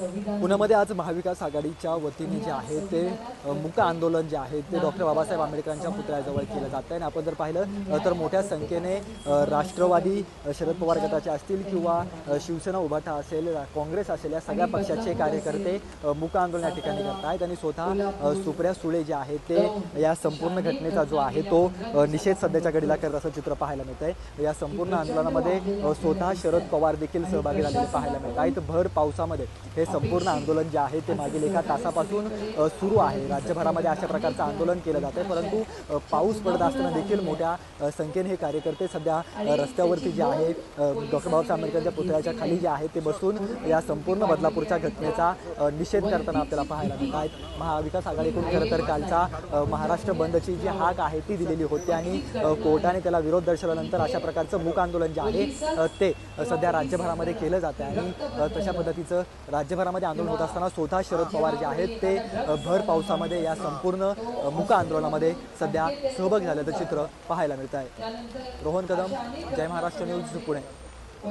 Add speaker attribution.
Speaker 1: पुण्यामध्ये आज महाविकास आघाडीच्या वतीने जे आहे ते मुक आंदोलन जे आहे ते डॉक्टर बाबासाहेब आंबेडकरांच्या पुतळ्याजवळ केलं जात आहे. आणि आपण जर पाहिलं तर मोठ्या संख्येने राष्ट्रवादी शरद पवार गटाचे असतील किंवा शिवसेना उभाटा असेल काँग्रेस असेल या सगळ्या पक्षाचे कार्यकर्ते मुक आंदोलन या ठिकाणी करत आहेत. आणि स्वतः सुप्रिया सुळे जे आहे ते या संपूर्ण घटनेचा जो आहे तो निषेध सध्याच्या घडीला करत असं चित्र पाहायला मिळत आहे या संपूर्ण आंदोलनामध्ये स्वतः शरद पवार देखील सहभागी झालेले पाहायला मिळत आहेत. भर पावसामध्ये हे संपूर्ण आंदोलन जे आहे ते मागील एका तासापासून सुरू आहे. राज्यभरामध्ये अशा प्रकारचं आंदोलन केलं जातं परंतु पाऊस पडत असताना देखील मोठ्या संख्येने हे कार्यकर्ते सध्या रस्त्यावरती जे आहे डॉक्टर बाबासाहेब आंबेडकरच्या पुतळ्याच्या खाली जे आहे ते बसून या संपूर्ण बदलापूरच्या घटनेचा निषेध करताना आपल्याला पाहायला मिळत आहेत. महाविकास आघाडीकडून खरं तर कालचा महाराष्ट्र बंदची जी हाक आहे ती दिलेली होती आणि कोर्टाने त्याला विरोध दर्शवल्यानंतर अशा प्रकारचं मूक आंदोलन जे आहे ते सध्या राज्यभरामध्ये केलं जातं आणि तशा पद्धतीचं राज्यभरामध्ये आंदोलन होत असताना स्वतः शरद पवार जे आहेत ते भर पावसामध्ये या संपूर्ण मूक आंदोलनामध्ये सध्या सहभागी झाल्याचं चित्र पाहायला मिळत आहे रोहन कदम जय महाराष्ट्र न्यूज पुणे.